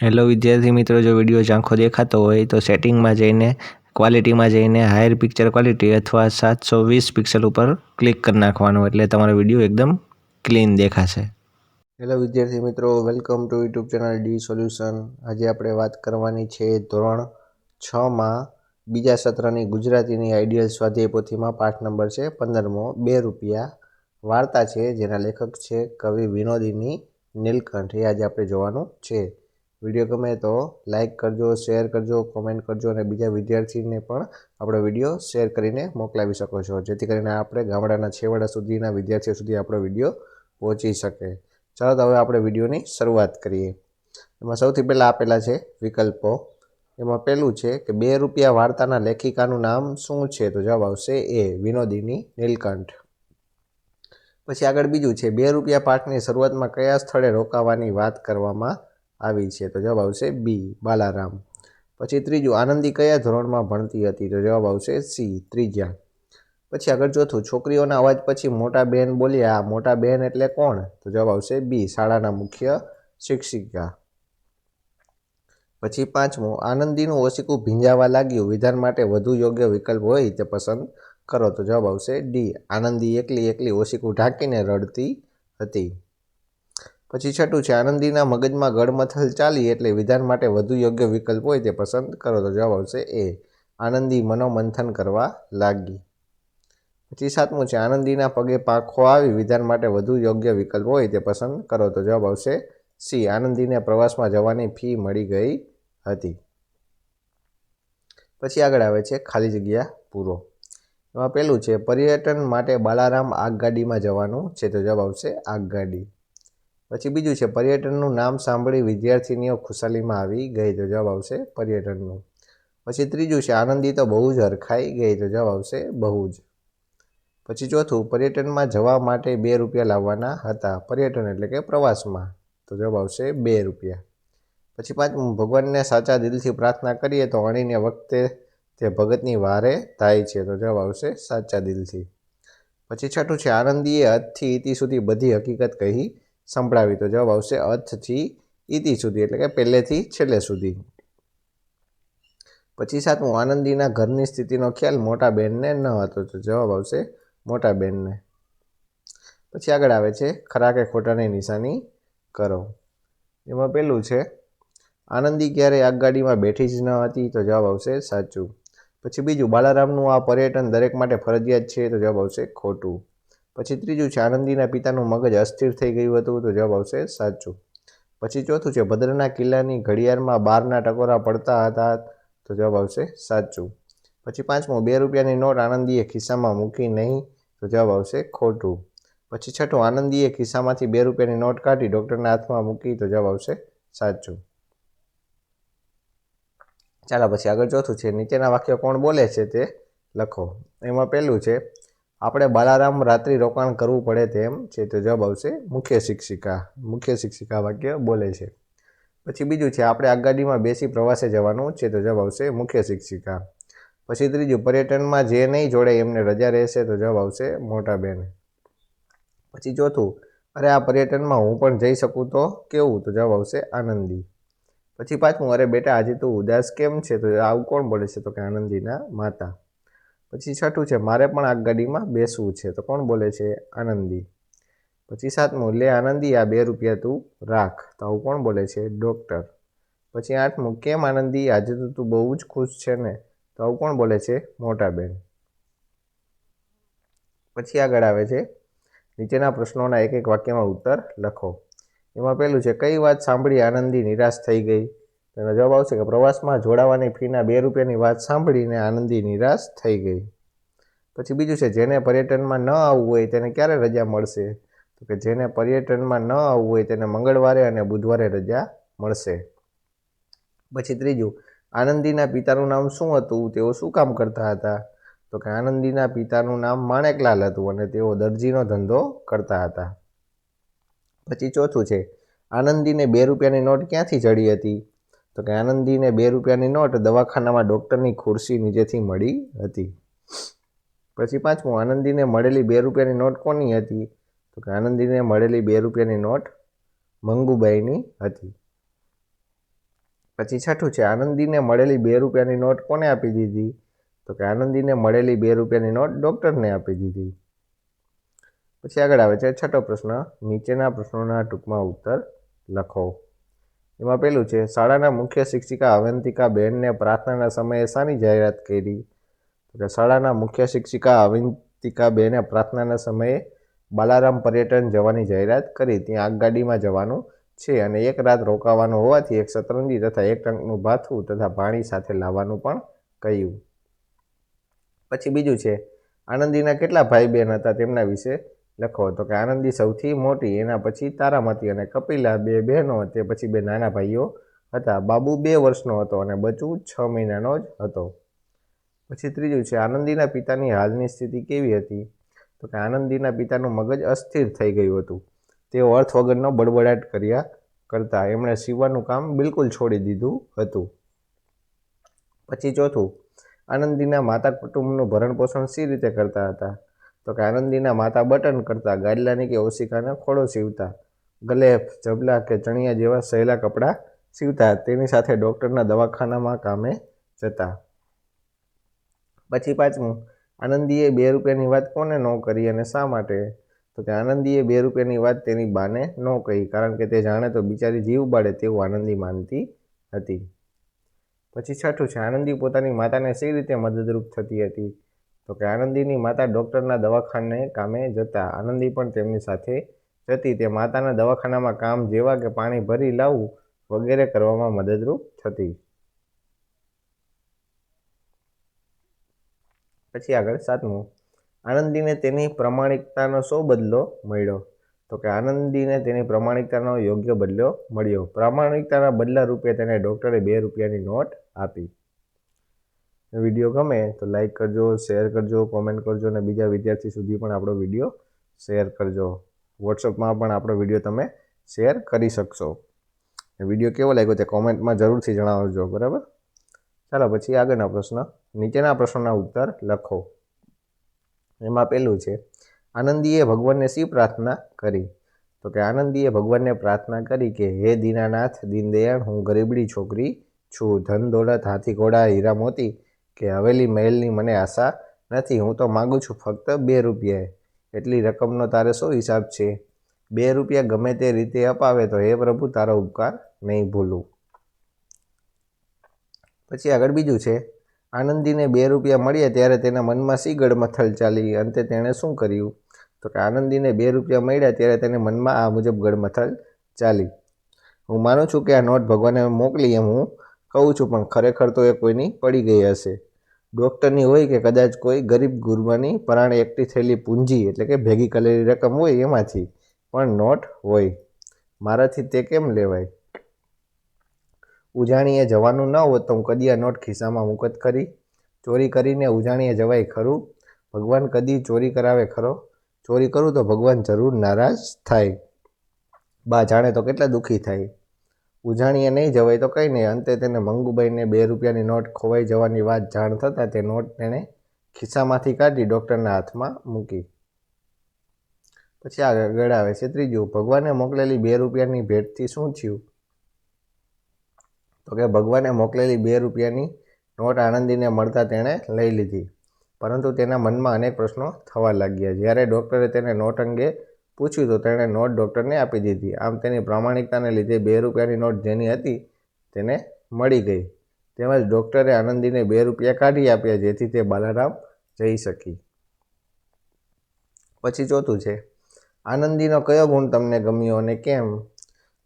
Hello વિદ્યાર્થી મિત્રો, જો વીડિયો ઝાંખો દેખાતો હોય તો સેટિંગમાં જઈને ક્વોલિટીમાં જઈને હાયર પિક્ચર ક્વોલિટી અથવા સાતસો વીસ પિક્સલ ઉપર ક્લિક કરી નાખવાનું. એટલે તમારો વીડિયો એકદમ ક્લીન દેખાશે. હેલો વિદ્યાર્થી મિત્રો welcome to YouTube channel D solution આજે આપણે વાત કરવાની છે ધોરણ છમાં બીજા સત્રની ગુજરાતીની આઈડિયલ સ્વાધ્યાય પોથીમાં પાઠ નંબર છે પંદરમો. બે રૂપિયા વાર્તા છે, જેના લેખક છે કવિ વિનોદીની નીલકંઠ. એ આજે આપણે જોવાનું છે. વીડિયો ગમે તો લાઇક કરજો શેર કરજો કોમેન્ટ કરજો અને બીજા વિદ્યાર્થીને પણ આપણો વીડિયો શેર કરીને મોકલાવી શકો છો. જેથી કરીને આપણે ગામડાના છેવાડા સુધીના વિદ્યાર્થીઓ સુધી આપણો વીડિયો પહોંચી શકે. ચાલો તો હવે આપણે વિડીયોની શરૂઆત કરીએ. એમાં સૌથી પહેલાં આપેલા છે વિકલ્પો. એમાં પહેલું છે કે બે રૂપિયા વાર્તાના લેખિકાનું નામ શું છે? તો જવાબ આવશે એ, વિનોદીની નીલકંઠ. પછી આગળ બીજું છે, બે રૂપિયા પાઠની શરૂઆતમાં કયા સ્થળે રોકાવાની વાત કરવામાં આવી છે. તો જવાબ આવશે બી, બાલારામ. પછી ત્રીજું, આનંદી કયા ધોરણમાં ભણતી હતી? તો જવાબ આવશે સી, ત્રીજા. પછી આગળ ચોથું, છોકરીઓના અવાજ પછી મોટા બેન બોલ્યા મોટા બેન એટલે કોણ? તો જવાબ આવશે બી, શાળાના મુખ્ય શિક્ષિકા. પછી પાંચમું, આનંદીનું ઓશિકું ભીંજાવા લાગ્યું. વિધાન માટે વધુ યોગ્ય વિકલ્પ હોય તે પસંદ કરો. તો જવાબ આવશે ડી, આનંદી એકલી એકલી ઓશિકું ઢાંકીને રડતી હતી. પછી છઠ્ઠું છે, આનંદીના મગજમાં ગળમથલ ચાલી એટલે વિધાન માટે વધુ યોગ્ય વિકલ્પ હોય તે પસંદ કરો. તો જવાબ આવશે એ. આનંદી મનોમંથન કરવા લાગી. પછી સાતમું છે, આનંદીના પગે પાંખો આવી વિધાન માટે વધુ યોગ્ય વિકલ્પ હોય તે પસંદ કરો. તો જવાબ આવશે સી. આનંદીને પ્રવાસમાં જવાની ફી મળી ગઈ હતી. પછી આગળ આવે છે ખાલી જગ્યા પૂરો. એમાં પહેલું છે, પર્યટન માટે બાલારામ આગગાડીમાં જવાનું છે. તો જવાબ આવશે આગગાડી પછી બીજું છે, પર્યટનનું નામ સાંભળી વિદ્યાર્થીનીઓ ખુશાલીમાં આવી ગઈ તો જવાબ આવશે પર્યટનનું. પછી ત્રીજું છે, આનંદી તો બહુ જ હરખાઈ ગઈ તો જવાબ આવશે બહુ જ. પછી ચોથું, પર્યટનમાં જવા માટે બે રૂપિયા લાવવાના હતા. પર્યટન એટલે કે પ્રવાસમાં તો જવાબ આવશે બે રૂપિયા. પછી પાંચમું, ભગવાનને સાચા દિલથી પ્રાર્થના કરીએ તો અણીને વખતે તે ભગતની વારે થાય છે તો જવાબ આવશે સાચા દિલથી. પછી છઠ્ઠું છે, આનંદીએ હદથી ઇતિ સુધી બધી હકીકત કહી સંભળાવી તો જવાબ આવશે અર્થથી ઇતિ સુધી, એટલે કે પહેલેથી છેલ્લે સુધી. પછી સાતમું, આનંદીના ઘરની સ્થિતિનો ખ્યાલ મોટા બેનને ન હતો, તો જવાબ આવશે મોટા બેનને. પછી આગળ આવે છે, ખરા કે ખોટાની નિશાની કરો. એમાં પહેલું છે, આનંદી ક્યારેય આગગાડીમાં બેઠી જ ન હતી, તો જવાબ આવશે સાચું. પછી બીજું, બાલારામનું આ પર્યટન દરેક માટે ફરજિયાત છે, તો જવાબ આવશે ખોટું. પછી ત્રીજું છે, આનંદીના પિતાનું મગજ અસ્થિર થઈ ગયું હતું, તો જવાબ આવશે સાચું. પછી ચોથું છે, ભદ્રના કિલ્લાની ઘડિયાળમાં બારના ટકોરા પડતા હતા, તો જવાબ આવશે સાચું. પછી પાંચમું, બે રૂપિયાની નોટ આનંદીએ ખિસ્સામાં મૂકી નહીં, તો જવાબ આવશે ખોટું. પછી છઠ્ઠું, આનંદીએ ખિસ્સામાંથી બે રૂપિયાની નોટ કાઢી ડૉક્ટરના હાથમાં મૂકી, તો જવાબ આવશે સાચું. ચાલો, પછી આગળ ચોથું છે, નીચેના વાક્ય કોણ બોલે છે તે લખો. એમાં પહેલું છે આપણે બાલારામ રાત્રિ રોકાણ કરવું પડે તેમ છે તો જવાબ આવશે, મુખ્ય શિક્ષિકા. મુખ્ય શિક્ષિકા વાક્ય બોલે છે. પછી બીજું છે, આપણે આગગાડીમાં બેસી પ્રવાસે જવાનું છે તો જવાબ આવશે, મુખ્ય શિક્ષિકા. પછી ત્રીજું, પર્યટનમાં જે નહીં જોડે એમને રજા રહેશે તો જવાબ આવશે, મોટા બેન. પછી ચોથું, અરે આ પર્યટનમાં હું પણ જઈ શકું તો કેવું? તો જવાબ આવશે, આનંદી. પછી પાછું અરે બેટા, આજે તું ઉદાસ કેમ છે? તો આવું કોણ બોલે છે? તો કે આનંદીના માતા. પછી છઠ્ઠું છે, મારે પણ આ ગાડીમાં બેસવું છે. તો કોણ બોલે છે? આનંદી. પછી સાતમું, લે આનંદી, આ બે રૂપિયા તું રાખ. તો આવું કોણ બોલે છે? ડૉક્ટર. પછી આઠમું, કેમ આનંદી, આજે તો તું બહુ જ ખુશ છે ને? તો આવું કોણ બોલે છે? મોટા બેન. પછી આગળ આવે છે, નીચેના પ્રશ્નોના એક એક વાક્યમાં ઉત્તર લખો. એમાં પહેલું છે, કઈ વાત સાંભળી આનંદી, નિરાશ થઈ ગઈ? તેનો જવાબ આવશે કે પ્રવાસમાં જોડાવાની ફીના બે રૂપિયાની વાત સાંભળીને આનંદી નિરાશ થઈ ગઈ. પછી બીજું છે, જેને પર્યટનમાં ન આવવું હોય તેને ક્યારે રજા મળશે? તો કે જેને પર્યટનમાં ન આવવું હોય તેને મંગળવારે અને બુધવારે રજા મળશે. પછી ત્રીજું, આનંદીના પિતાનું નામ શું હતું? તેઓ શું કામ કરતા હતા? તો કે આનંદીના પિતાનું નામ માણેકલાલ હતું અને તેઓ દરજીનો ધંધો કરતા હતા. પછી ચોથું છે, આનંદીને બે રૂપિયાની નોટ ક્યાંથી ચડી હતી? તો કે આનંદીને બે રૂપિયાની નોટ દવાખાનામાં ડૉક્ટરની ખુરશી નીચેથી મળી હતી. પછી પાંચમું, આનંદીને મળેલી બે રૂપિયાની નોટ કોની હતી? તો કે આનંદીને મળેલી બે રૂપિયાની નોટ મંગુબાઈની હતી. પછી છઠ્ઠું છે, આનંદીને મળેલી બે રૂપિયાની નોટ કોને આપી દીધી? તો કે આનંદીને મળેલી બે રૂપિયાની નોટ ડૉક્ટરને આપી દીધી. પછી આગળ આવે છે છઠ્ઠો પ્રશ્ન, નીચેના પ્રશ્નોના ટૂંકમાં ઉત્તર લખો. એમાં પેલું છે, શાળાના મુખ્ય શિક્ષિકા અવંતિકા બેનને પ્રાર્થનાના સમયે શાની જાહેરાત કરી? તો કે શાળાના મુખ્ય શિક્ષિકા અવંતિકા બેને પ્રાર્થનાના સમયે બાલારામ પર્યટન જવાની જાહેરાત કરી. ત્યાં આગગાડીમાં જવાનું છે અને એક રાત રોકાવાનું હોવાથી એક શતરંજી તથા એક ટંકનું ભાથું તથા પાણી સાથે લાવવાનું પણ કહ્યું. પછી બીજું છે, આનંદીના કેટલા ભાઈ બહેન હતા તેમના વિશે લખો, તો કે આનંદી સૌથી મોટી, એના પછી તારામતી અને કપિલા બે બહેનો તે પછી બે નાના ભાઈઓ હતા. બાબુ બે વર્ષનો હતો અને બચુ છ મહિનાનો જ હતો. પછી ત્રીજું છે, આનંદીના પિતાની હાલની સ્થિતિ કેવી હતી? તો કે આનંદીના પિતાનું મગજ અસ્થિર થઈ ગયું હતું. તેઓ અર્થ વગરનો બડબડાટ કર્યા કરતા એમણે સીવવાનું કામ બિલકુલ છોડી દીધું હતું. પછી ચોથું, આનંદીના માતા કુટુંબનું ભરણપોષણ સી રીતે કરતા હતા? તો કે આનંદીના માતા બટન કરતા ગાડલાની કે ઓશિકાના ખોળો સીવતા, ગલેફ, જબલા કે ચણિયા જેવા સહેલા કપડાં સીવતા, તેની સાથે ડૉક્ટરના દવાખાનામાં કામે જતા. પછી પાંચમું, આનંદીએ બે રૂપિયાની વાત કોને ન કરી અને શા માટે? તો કે આનંદીએ બે રૂપિયાની વાત તેની બાને ન કહી, કારણ કે તે જાણે તો બિચારી જીવ બાળે તેવું આનંદી માનતી હતી. પછી છઠ્ઠું છે, આનંદી પોતાની માતાને સી રીતે મદદરૂપ થતી હતી? તો કે આનંદીની માતા ડૉક્ટરના દવાખાને કામે જતા આનંદી પણ તેમની સાથે જતી. તે માતાના દવાખાનામાં કામ જેવા કે પાણી ભરી લાવવું વગેરે કરવામાં મદદરૂપ થતી. પછી આગળ સાતમું. આનંદીને તેની પ્રમાણિકતાનો શો બદલો મળ્યો? તો કે આનંદીને તેની પ્રમાણિકતાનો યોગ્ય બદલો મળ્યો. પ્રામાણિકતાના બદલા રૂપે તેને ડૉક્ટરે બે રૂપિયાની નોટ આપી. વીડિયો ગમે તો લાઈક કરજો શેર કરજો કોમેન્ટ કરજો અને બીજા વિદ્યાર્થી સુધી પણ આપણો વીડિયો શેર કરજો. વોટ્સઅપમાં પણ આપણો વીડિયો તમે શેર કરી શકશો. વીડિયો કેવો લાગ્યો તે કોમેન્ટમાં જરૂરથી જણાવજો, બરાબર? ચાલો, પછી આગળના પ્રશ્ન. નીચેના પ્રશ્નોના ઉત્તર લખો. એમાં પહેલું છે, આનંદીએ ભગવાનને શી પ્રાર્થના કરી? તો કે, આનંદીએ ભગવાનને પ્રાર્થના કરી કે, હે દીનાનાથ, દીનદયાળ, હું ગરીબડી છોકરી છું. ધન દોલત, હાથી ઘોડા, હીરા મોતી કે હવેલી મહેલની મને આશા નથી, હું તો માગું છું ફક્ત બે રૂપિયાએ. એટલી રકમનો તારે શું હિસાબ છે? બે રૂપિયા ગમે તે રીતે અપાવે તો હે પ્રભુ, તારો ઉપકાર નહીં ભૂલું. પછી આગળ બીજું છે, આનંદીને બે રૂપિયા મળ્યા ત્યારે તેના મનમાં સી ગડમથલ ચાલી, અંતે તેણે શું કર્યું? તો કે આનંદીને બે રૂપિયા મળ્યા ત્યારે તેને મનમાં આ મુજબ ગડમથલ ચાલી. હું માનું છું કે આ નોટ ભગવાને મોકલી એમ હું કહું છું, પણ ખરેખર તો એ કોઈની પડી ગઈ હશે. ડૉક્ટરની હોય કે કદાચ કોઈ ગરીબ ગુરબાની પરાણે એકઠી થયેલી પૂંજી એટલે કે ભેગી કરેલી રકમ હોય એમાંથી, પણ નોટ હોય. મારાથી તે કેમ લેવાય? ઉજાણીએ જવાનું ન હોત તો હું કદી આ નોટ ખિસ્સામાં મુકત કરી ચોરી કરીને ઉજાણીએ જવાય ખરું? ભગવાન કદી ચોરી કરાવે ખરો? ચોરી કરું તો ભગવાન જરૂર નારાજ થાય. બા જાણે તો કેટલા દુઃખી થાય. ઉજાણીએ નહીં જવાય તો કંઈ નહીં. અંતે તેને મંગુબાઈને બે રૂપિયાની નોટ ખોવાઈ જવાની વાત જાણ થતાં તે નોટ તેણે ખિસ્સામાંથી કાઢી ડૉક્ટરના હાથમાં મૂકી. પછી આગળ આવે છે ત્રીજું, ભગવાને મોકલેલી બે રૂપિયાની ભેટથી શું થયું? તો કે ભગવાને મોકલેલી બે રૂપિયાની નોટ આનંદીને મળતા તેણે લઈ લીધી. પરંતુ તેના મનમાં અનેક પ્રશ્નો થવા લાગ્યા. જ્યારે ડૉક્ટરે તેને નોટ અંગે પૂછ્યું તો તેણે નોટ ડૉક્ટરને આપી દીધી. આમ તેની પ્રામાણિકતાને લીધે બે રૂપિયાની નોટ જેની હતી તેને મળી ગઈ. તેમજ ડૉક્ટરે આનંદીને બે રૂપિયા કાઢી આપ્યા જેથી તે બાલારામ જઈ શકી. પછી ચોથું છે, આનંદીનો કયો ગુણ તમને ગમ્યો અને કેમ?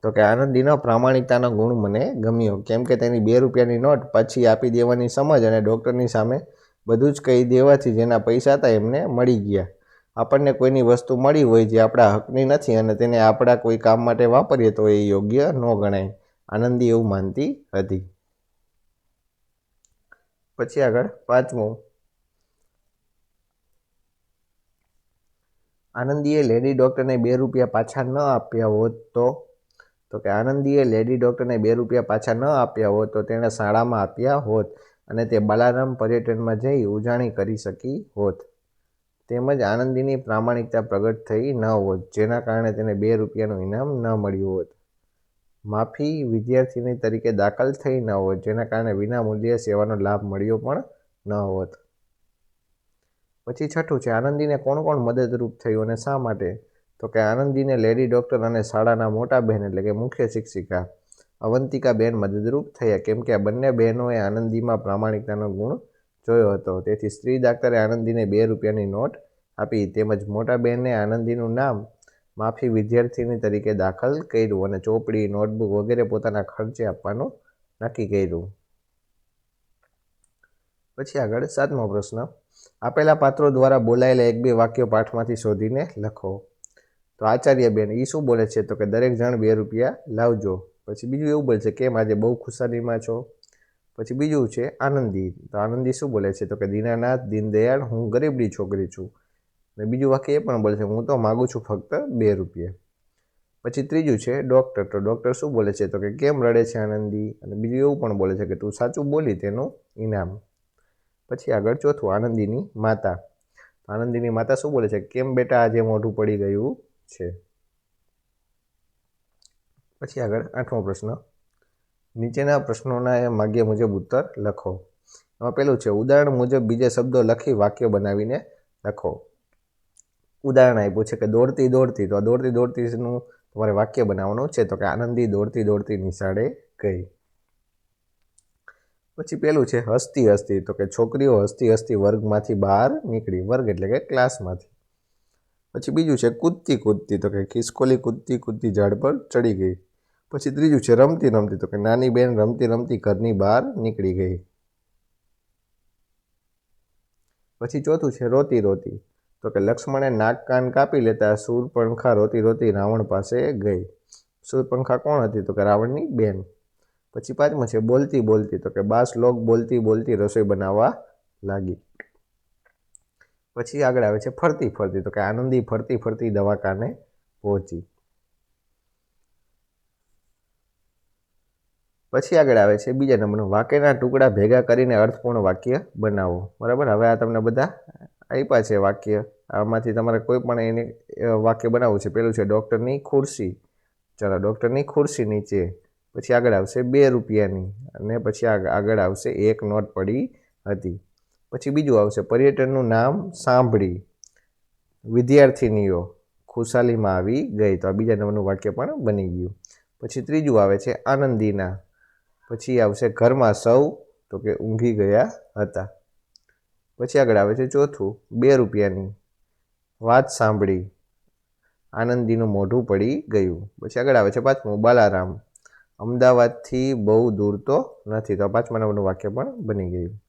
તો કે, આનંદીનો પ્રામાણિકતાનો ગુણ મને ગમ્યો. કેમ કે તેની બે રૂપિયાની નોટ પાછી આપી દેવાની સમજ અને ડૉક્ટરની સામે બધું જ કહી દેવાથી જેના પૈસા હતા એમને મળી ગયા. આપણને કોઈની વસ્તુ મળી હોય જે આપણા હકની નથી અને તેને આપણા કોઈ કામ માટે વાપરીએ તો એ યોગ્ય ન ગણાય. આનંદી એવું માનતી હતી. પછી આગળ પાંચમું. આનંદીએ લેડી ડૉક્ટરને બે રૂપિયા પાછા ન આપ્યા હોત તો? તો કે આનંદીએ લેડી ડૉક્ટરને બે રૂપિયા પાછા ન આપ્યા હોત તો તેણે શાળામાં આપ્યા હોત અને તે બાલારામ પર્યટનમાં જઈ ઉજાણી કરી શકી હોત. તેમજ આનંદીની પ્રામાણિકતા પ્રગટ થઈ ન હોત, જેના કારણે તેને બે રૂપિયાનું ઇનામ ન મળ્યું હોત. માફી વિદ્યાર્થીની તરીકે દાખલ થઈ ન હોત, જેના કારણે વિનામૂલ્યે સેવાનો લાભ મળ્યો પણ ન હોત. પછી છઠ્ઠું છે, આનંદીને કોણ કોણ મદદરૂપ થયું અને શા માટે? તો કે આનંદીને લેડી ડૉક્ટર અને શાળાના મોટા બહેન એટલે કે મુખ્ય શિક્ષિકા અવંતિકા બહેન મદદરૂપ થયા. કેમ કે આ બંને બહેનોએ આનંદીમાં પ્રામાણિકતાનો ગુણ જોયો હતો. તેથી સ્ત્રી ડાક્ટરે આનંદીને બે રૂપિયાની નોટ આપી તેમજ મોટા બહેનને આનંદીનું નામ માફી વિદ્યાર્થીની તરીકે દાખલ કર્યું અને ચોપડી, નોટબુક વગેરે પોતાના ખર્ચે આપવાનું નક્કી કર્યું. પછી આગળ સાતમો પ્રશ્ન. આપેલા પાત્રો દ્વારા બોલાયેલા એક બે વાક્યો પાઠમાંથી શોધીને લખો. તો આચાર્ય બેન એ શું બોલે છે? તો કે દરેક જણ બે રૂપિયા લાવજો. પછી બીજું એવું બોલે છે, કેમ આજે બહુ ખુશાલીમાં છો? પછી બીજું છે આનંદી. તો આનંદી શું બોલે છે? તો કે દીનાનાથ, દીનદયાળ, હું ગરીબડી છોકરી છું. અને બીજું વાક્ય એ પણ બોલે છે, હું તો માગું છું ફક્ત બે રૂપિયા. પછી ત્રીજું છે ડૉક્ટર. તો ડૉક્ટર શું બોલે છે? તો કે કેમ રડે છે આનંદી? અને બીજું એવું પણ બોલે છે કે તું સાચું બોલી તેનું ઇનામ. પછી આગળ ચોથું, આનંદીની માતા. આનંદીની માતા શું બોલે છે? કેમ બેટા આજે મોઢું પડી ગયું છે? પછી આગળ આઠમો પ્રશ્ન. નીચેના પ્રશ્નોના માગ્ય મુજબ ઉત્તર લખો. એમાં પેલું છે, ઉદાહરણ મુજબ બીજા શબ્દો લખી વાક્ય બનાવીને લખો. ઉદાહરણ આપ્યું છે કે દોડતી દોડતી, તો આ દોડતી દોડતીનું તમારે વાક્ય બનાવવાનું છે, તો કે આનંદી દોડતી દોડતી નિશાળે ગઈ. પછી પેલું છે, હસતી હસતી, તો કે છોકરીઓ હસતી હસતી વર્ગમાંથી બહાર નીકળી, વર્ગ એટલે કે ક્લાસમાંથી. પછી બીજું છે, કૂદતી કૂદતી, તો કે ખિસકોલી કૂદતી કૂદતી ઝાડ પર ચડી ગઈ. પછી ત્રીજું છે, રમતી રમતી. તો કે નાની બેન રમતી રમતી ઘરની બહાર નીકળી ગઈ. પછી ચોથું છે, રોતી રોતી. તો કે લક્ષ્મણે નાક કાન કાપી લેતા શૂરપંખા રોતી રોતી રાવણ પાસે ગઈ. શૂરપંખા કોણ હતી? તો કે રાવણની બેન. પછી પાંચમું છે, બોલતી બોલતી. તો કે બાસ લોક બોલતી બોલતી રસોઈ બનાવવા લાગી. પછી આગળ આવે છે, ફરતી ફરતી. તો કે આનંદી ફરતી ફરતી દવાખાને પહોંચી. પછી આગળ આવે છે બીજા નંબરનું, વાક્યના ટુકડા ભેગા કરીને અર્થપૂર્ણ વાક્ય બનાવો. બરાબર? હવે આ તમને બધા આપ્યા છે વાક્ય. આમાંથી તમારે કોઈ પણ એને વાક્ય બનાવવું છે. પેલું છે ડૉક્ટરની ખુરશી. ચલો, ડૉક્ટરની ખુરશી નીચે. પછી આગળ આવશે બે રૂપિયાની અને પછી આગળ આવશે એક નોટ પડી હતી. પછી બીજું આવશે, પર્યટનનું નામ સાંભળી. વિદ્યાર્થીનીઓ, ખુશાલીમાં આવી ગઈ તો આ બીજા નંબરનું વાક્ય પણ બની ગયું. પછી ત્રીજું આવે છે આનંદીના. પછી આવશે ઘરમાં સૌ, તો કે ઊંઘી ગયા હતા. પછી આગળ આવે છે ચોથું, બે રૂપિયાની વાત સાંભળી. આનંદીનું મોઢું પડી ગયું. પછી આગળ આવે છે પાંચમું, બાલારામ. અમદાવાદથી બહુ દૂર તો નથી, તો પાંચમા નંબરનું વાક્ય પણ બની ગયું.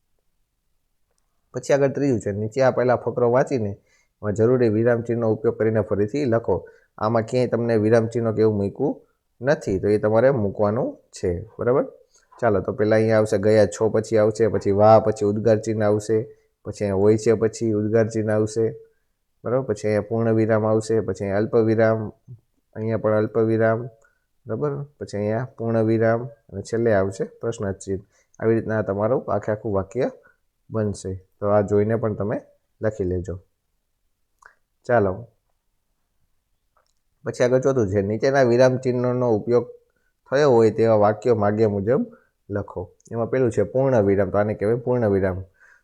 પછી આગળ ત્રીજું છે, નીચે આપેલા ફકરો વાંચીને એમાં જરૂરી વિરામચિહ્નનો ઉપયોગ કરીને ફરીથી લખો. આમાં ક્યાંય તમને વિરામચિહ્નો કે એવું મૂક્યું નથી, તો એ તમારે મૂકવાનું છે. બરાબર? ચાલો, તો પહેલાં અહીંયા આવશે, ગયા છો પછી આવશે, પછી વાહ પછી ઉદ્ગાર ચિહ્ન આવશે, પછી અહીંયા હોય છે, પછી ઉદ્ગાર ચિહ્ન આવશે, બરાબર? પછી અહીંયા પૂર્ણ વિરામ આવશે, પછી અહીંયા અલ્પ વિરામ અહીંયા પણ અલ્પ વિરામ બરાબર? પછી અહીંયા પૂર્ણ વિરામ અને છેલ્લે આવશે પ્રશ્નાર્થ આવી રીતના તમારું આખે આખું વાક્ય બનશે. તો આ જોઈને પણ તમે લખી લેજો. ચાલો. પછી આગળ ચોથું છે, નીચેના વિરામ ચિહ્નનો ઉપયોગ થયો હોય તેવા વાક્યો માગ્યા મુજબ લખો. એમાં પેલું છે પૂર્ણ વિરામ તો આને કહેવાય પૂર્ણ વિરામ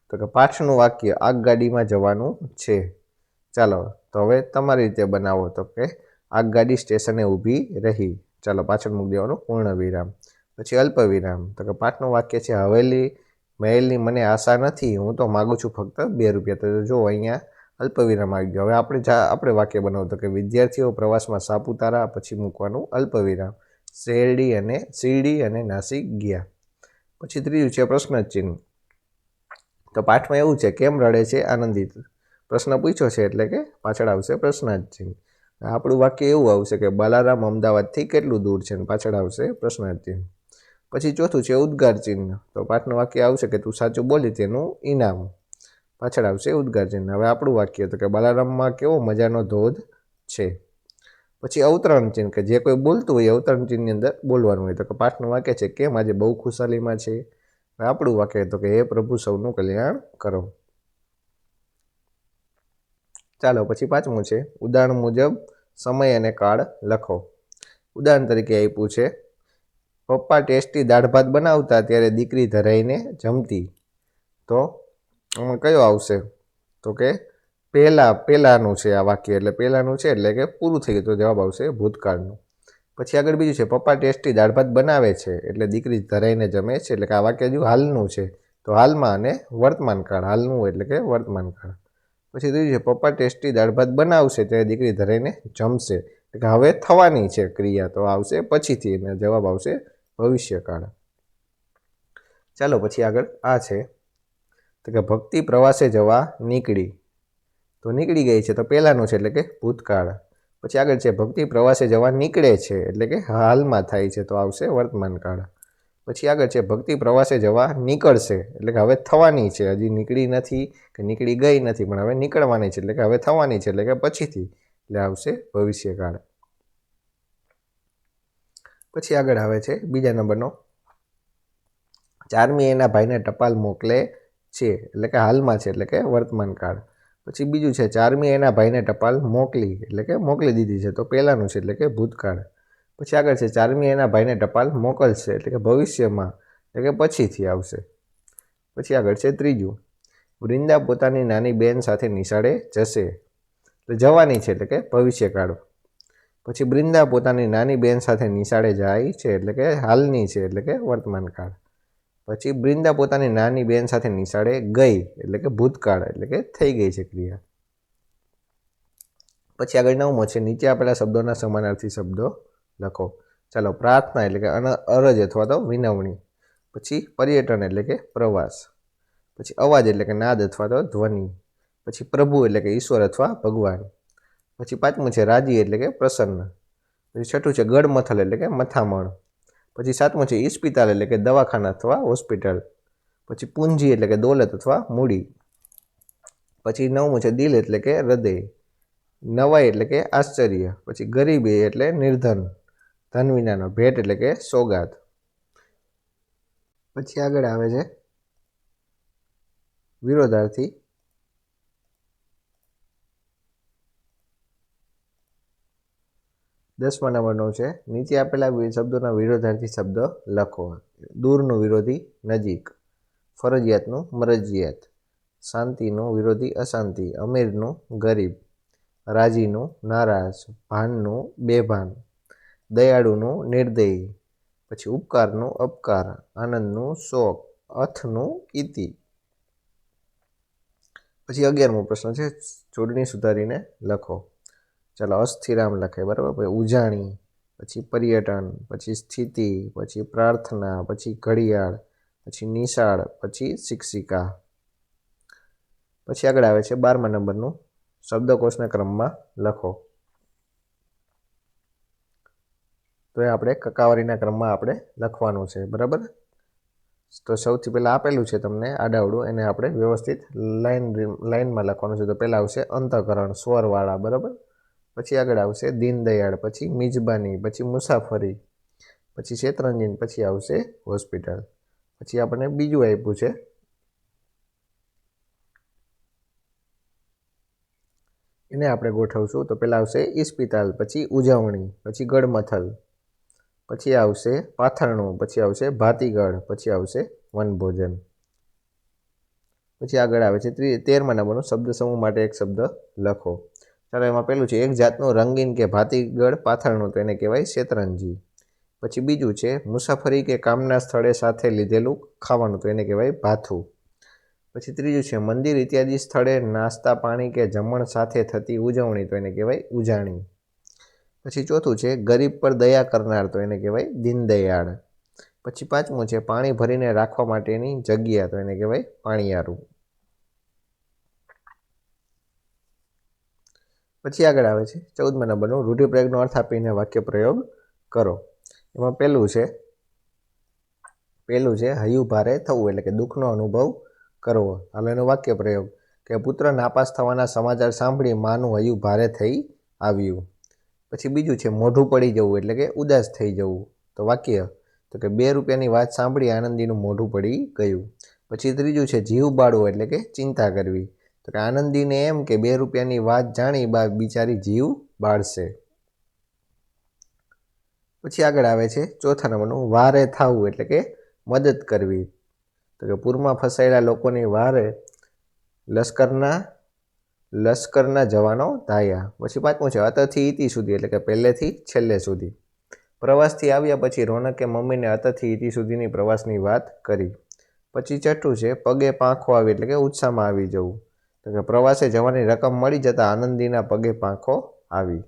તો કે પાછળનું વાક્ય આગગાડીમાં જવાનું છે. ચાલો, તો હવે તમારી રીતે બનાવો તો કે આગગાડી સ્ટેશને ઊભી રહી. ચાલો, પાછળ મૂકી દેવાનું પૂર્ણ વિરામ પછી અલ્પ વિરામ તો કે પાઠનું વાક્ય છે, હવેલી મહેલની મને આશા નથી, હું તો માગું છું ફક્ત બે રૂપિયા તો જો અહીંયા અલ્પ વિરામ આવી ગયો. હવે આપણે જા, આપણે વાક્ય બનાવું તો કે વિદ્યાર્થીઓ પ્રવાસમાં સાપુતારા પછી મૂકવાનું અલ્પ વિરામ શેરડી અને શીરડી અને નાસિક ગયા. પછી ત્રીજું છે પ્રશ્ન ચિહ્ન તો પાઠમાં એવું છે, કેમ રડે છે આનંદિત? પ્રશ્ન પૂછ્યો છે એટલે કે પાછળ આવશે પ્રશ્નાર્થ ચિહ્ન આપણું વાક્ય એવું આવશે કે બાલારામ અમદાવાદથી કેટલું દૂર છે અને પાછળ આવશે પ્રશ્નાર્થ ચિહ્ન પછી ચોથું છે ઉદ્ગાર ચિહ્ન તો પાઠનું વાક્ય આવશે કે તું સાચું બોલી તેનું ઇનામ પાછળ આવશે ઉદ્ગાર ચિહ્ન હવે આપણું વાક્ય તો કે બાલારામમાં કેવો મજાનો ધોધ છે. પછી અવતરણ ચિહ્ન, કે જે કોઈ બોલતું હોય અવતરણ ચિહ્નની અંદર બોલવાનું હોય. તો કે પાઠનું વાક્ય છે, કેમ આજે બહુ ખુશાલીમાં છે? આપણું વાક્ય તો કે હે પ્રભુ, સૌનું કલ્યાણ કરો. ચાલો, પછી પાંચમું છે. ઉદાહરણ મુજબ સમય અને કાળ લખો. ઉદાહરણ તરીકે આપ્યું છે. પપ્પા ટેસ્ટી દાળ ભાત બનાવતા ત્યારે દીકરી ધરાઈને જમતી. તો કયો આવશે? તો કે પહેલાં, પહેલાંનું છે આ વાક્ય, એટલે પહેલાંનું છે, એટલે કે પૂરું થઈ ગયું. તો જવાબ આવશે ભૂતકાળનું. પછી આગળ બીજું છે, પપ્પા ટેસ્ટી દાળ ભાત બનાવે છે, એટલે દીકરી ધરાઈને જમે છે, એટલે કે આ વાક્ય હજુ હાલનું છે. તો હાલમાં અને વર્તમાન કાળ હાલનું એટલે કે વર્તમાન કાળ પછી ત્રીજું છે, પપ્પા ટેસ્ટી દાળ ભાત બનાવશે, ત્યારે દીકરી ધરાઈને જમશે. એટલે કે હવે થવાની છે ક્રિયા, તો આવશે પછીથી અને જવાબ આવશે ભવિષ્યકાળ. ચાલો પછી આગળ આ છે. તો કે ભક્તિ પ્રવાસે જવા નીકળી. તો નીકળી ગઈ છે. તો પહેલાંનું છે એટલે કે ભૂતકાળ. પછી આગળ છે, ભક્તિ પ્રવાસે જવા નીકળે છે એટલે કે હાલમાં થાય છે, તો આવશે વર્તમાન કાળ. પછી આગળ છે, ભક્તિ પ્રવાસે જવા નીકળશે એટલે કે હવે થવાની છે. હજી નીકળી નથી કે નીકળી ગઈ નથી, પણ હવે નીકળવાની છે એટલે કે હવે થવાની છે એટલે કે પછીથી એટલે આવશે ભવિષ્યકાળ. પછી આગળ આવે છે, બીજા નંબરનો. ચારમી એના ભાઈને ટપાલ મોકલે છે એટલે કે હાલમાં છે એટલે કે વર્તમાન કાળ. પછી બીજું છે, ચારમી એના ભાઈને ટપાલ મોકલી, એટલે કે મોકલી દીધી છે. તો પહેલાંનું છે, એટલે કે ભૂતકાળ. પછી આગળ છે, ચારમી એના ભાઈને ટપાલ મોકલશે, એટલે કે ભવિષ્યમાં, એટલે કે પછીથી આવશે. પછી આગળ છે, ત્રીજું. વૃંદા પોતાની નાની બહેન સાથે નિશાળે જશે. એટલે જવાની છે, એટલે કે ભવિષ્યકાળ. પછી બૃંદા પોતાની નાની બહેન સાથે નિશાળે જાય છે, એટલે કે હાલની છે, એટલે કે વર્તમાન કાળ પછી બ્રિંદા પોતાની નાની બહેન સાથે નિશાળે ગઈ, એટલે કે ભૂતકાળ, એટલે કે થઈ ગઈ છે ક્રિયા. પછી આગળ નવમો છે, નીચે આપેલા શબ્દોના સમાનાર્થી શબ્દો લખો. ચાલો, પ્રાર્થના એટલે કે અરજ અથવા તો વિનવણી. પછી પર્યટન એટલે કે પ્રવાસ. પછી અવાજ એટલે કે નાદ અથવા તો ધ્વનિ. પછી પ્રભુ એટલે કે ઈશ્વર અથવા ભગવાન. પછી પાંચમું છે, રાજી એટલે કે પ્રસન્ન. પછી છઠ્ઠું છે ગડમથલ એટલે કે મથામણ. પછી સાતમું છે ઇસ્પિતાલ એટલે કે દવાખાના અથવા હોસ્પિટલ. પછી પૂંજી એટલે કે દોલત અથવા મૂડી. પછી નવમું છે દિલ એટલે કે હૃદય. નવાઈ એટલે કે આશ્ચર્ય. પછી ગરીબી એટલે નિર્ધન. ધન વિનાનો ભેટ એટલે કે સોગાત. પછી આગળ આવે છે વિરોધાર્થી દસમા નંબરનો છે. નીચે આપેલા શબ્દોના વિરોધાર્થી શબ્દ લખો. દૂરનું વિરોધી, નજીક. ફરજિયાતનું, મરજિયાત. શાંતિનું વિરોધી, અશાંતિ. અમીરનું, ગરીબ. રાજીનું, નારાજ. ભાનનું, બેભાન. દયાળુનું, નિર્દયી. પછી ઉપકારનું, અપકાર. આનંદનું, શોક. અથનું ઇતિ પછી અગિયારમો પ્રશ્ન છે. જોડણી સુધારીને લખો. ચાલો, અસ્થિરામ લખે, બરાબર? પછી ઉજાણી, પછી પર્યટન, પછી સ્થિતિ, પછી પ્રાર્થના, પછી ઘડિયાળ, પછી નિશાળ, પછી શિક્ષિકા. પછી આગળ આવે છે બારમા નંબરનું શબ્દકોશના ક્રમમાં લખો. તો એ આપણે કકાવારીના ક્રમમાં આપણે લખવાનું છે, બરાબર? તો સૌથી પહેલાં આપેલું છે તમને આડાવડું, એને આપણે વ્યવસ્થિત લાઈન, લાઈનમાં લખવાનું છે. તો પહેલાં આવશે અંતકરણ, સ્વરવાળા, બરાબર? પછી આગળ આવશે દીનદયાળ, પછી મિજબાની, પછી મુસાફરી, પછી શેતરંજીન, પછી આવશે હોસ્પિટલ. પછી આપણને બીજું આપ્યું છે. એને આપણે ગોઠવશું. તો પહેલાં આવશે ઇસ્પિતાલ, પછી ઉજવણી, પછી ગડમથલ પછી આવશે પાથરણું, પછી આવશે ભાતીગઢ, પછી આવશે વનભોજન. પછી આગળ આવે છે ત્રી, તેરમા નંબરનો શબ્દ સમૂહ માટે એક શબ્દ લખો. ચાલો એમાં પહેલું છે, એક જાતનું રંગીન કે ભાતીગળ પાથરણું તો એને કહેવાય શેતરંજી. પછી બીજું છે, મુસાફરી કે કામના સ્થળે સાથે લીધેલું ખાવાનું તો એને કહેવાય ભાથું. પછી ત્રીજું છે, મંદિર ઇત્યાદિ સ્થળે નાસ્તા, પાણી કે જમણ સાથે થતી ઉજવણી તો એને કહેવાય ઉજાણી. પછી ચોથું છે, ગરીબ પર દયા કરનાર તો એને કહેવાય દીનદયાળ. પછી પાંચમું છે, પાણી ભરીને રાખવા માટેની જગ્યા તો એને કહેવાય પાણીયારું. પછી આગળ આવે છે. ચૌદમા નંબરનું રૂઢિપ્રયોગનો અર્થ આપીને વાક્ય પ્રયોગ કરો. એમાં પહેલું છે પહેલું છે, હયું ભારે થવું એટલે કે દુઃખનો અનુભવ કરવો. હાલ એનો વાક્ય પ્રયોગ કે પુત્ર નાપાસ થવાના સમાચાર સાંભળી માનું હયું ભારે થઈ આવ્યું. પછી બીજું છે, મોઢું પડી જવું એટલે કે ઉદાસ થઈ જવું. તો વાક્ય, તો કે બે રૂપિયાની વાત સાંભળી આનંદીનું મોઢું પડી ગયું. પછી ત્રીજું છે, જીવ બાળવો એટલે કે ચિંતા કરવી. તો કે આનંદીને એમ કે બે રૂપિયાની વાત જાણી બા બિચારી જીવ બાળશે. પછી આગળ આવે છે ચોથા નંબરનું વારે થાવું એટલે કે મદદ કરવી. તો કે પૂરમાં ફસાયેલા લોકોની વારે લશ્કરના લશ્કરના જવાનો ધાયા. પછી પાંચમું છે અતથી ઇતિ સુધી એટલે કે પહેલેથી છેલ્લે સુધી. પ્રવાસથી આવ્યા પછી રોનકે મમ્મીને અતથી ઇતિ સુધીની પ્રવાસની વાત કરી. પછી છઠ્ઠું છે પગે પાંખો આવી એટલે કે ઉત્સાહમાં આવી જવું. તો કે પ્રવાસે જવાની રકમ મળી જતાં આનંદીના પગે પાંખો આવી.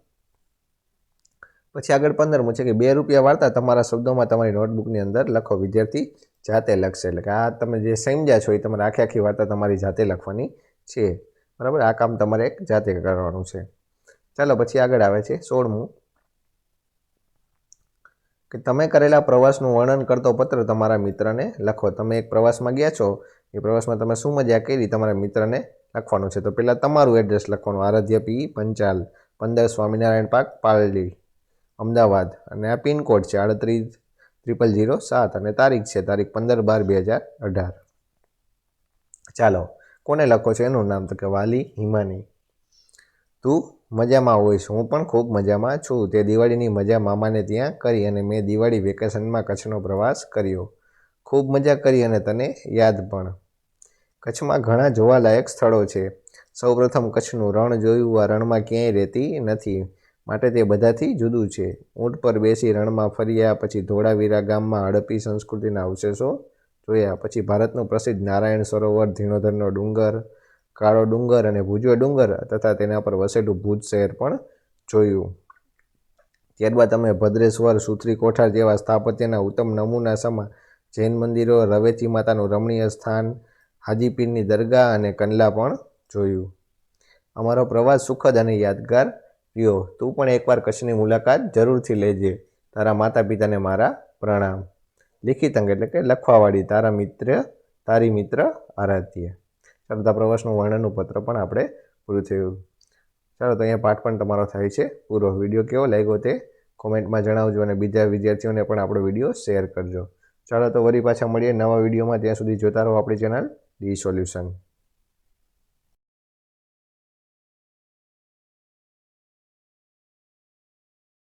પછી આગળ પંદરમું છે કે બે રૂપિયા વાર્તા તમારા શબ્દોમાં તમારી નોટબુકની અંદર લખો, વિદ્યાર્થી, જાતે લખશે. એટલે કે આ તમે જે સમજ્યા છો એ તમારે આખી આખી વાર્તા તમારી જાતે લખવાની છે. બરાબર? આ કામ તમારે એક જાતે કરવાનું છે. ચાલો પછી આગળ આવે છે સોળમું. કે તમે કરેલા પ્રવાસનું વર્ણન કરતો પત્ર તમારા મિત્રને લખો. તમે એક પ્રવાસમાં ગયા છો. એ પ્રવાસમાં તમે શું મજા કરી? તમારા મિત્રને લખવાનું છે. તો પહેલાં તમારું એડ્રેસ લખવાનું. આરાધ્ય પી પંચાલ, પંદર સ્વામિનારાયણ પાર્ક, પાલડી, અમદાવાદ. અને આ પિનકોડ છે આડત્રીસ ત્રિપલ જીરો સાત. અને તારીખ છે તારીખ પંદર બાર બે હજાર અઢાર. ચાલો, કોને લખો છો? એનું નામ તો કે વાલી હિમાની. તું મજામાં હોઈશ. હું પણ ખૂબ મજામાં છું. તે દિવાળીની મજા મામાને ત્યાં કરી અને મેં દિવાળી વેકેશનમાં કચ્છનો પ્રવાસ કર્યો. ખૂબ મજા કરી અને તને યાદ પણ. કચ્છમાં ઘણા જોવાલાયક સ્થળો છે. સૌપ્રથમ કચ્છનું રણ જોયું આ રણમાં ક્યાંય રહેતી નથી, માટે તે બધાથી જુદું છે. ઊંટ પર બેસી રણમાં ફર્યા પછી ધોળાવીરા ગામમાં હડપી સંસ્કૃતિના અવશેષો જોયા. પછી ભારતનું પ્રસિદ્ધ નારાયણ સરોવર, ધીણોધરનો ડુંગર, કાળો ડુંગર અને ભુજો ડુંગર તથા તેના પર વસેલું ભુજ શહેર પણ જોયું. ત્યારબાદ અમે ભદ્રેશ્વર સુત્રી કોઠાર જેવા સ્થાપત્યના ઉત્તમ નમૂના સમા જૈન મંદિરો, રવેચી માતાનું રમણીય સ્થાન હાજીપીરની દરગાહ અને કંડલા પણ જોયું. અમારો પ્રવાસ સુખદ અને યાદગાર રહ્યો. તું પણ એકવાર કચ્છની મુલાકાત જરૂરથી લેજે. તારા માતા પિતાને મારા પ્રણામ. લિખિત અંગ એટલે કે લખવાવાળી તારા મિત્ર, તારી મિત્ર આરાધ્ય. ચાલો, તો પ્રવાસનું વર્ણનનું પત્ર પણ આપણે પૂરું થયું. ચાલો, તો અહીંયા પાઠ પણ તમારો થાય છે. પૂરો વીડિયો કેવો લાગ્યો તે કોમેન્ટમાં જણાવજો અને બીજા વિદ્યાર્થીઓને પણ આપણો વીડિયો શેર કરજો. ચાલો, તો વરી પાછા મળીએ નવા વિડીયોમાં. ત્યાં સુધી જોતા રહો આપણી ચેનલ ડી સોલ્યુશન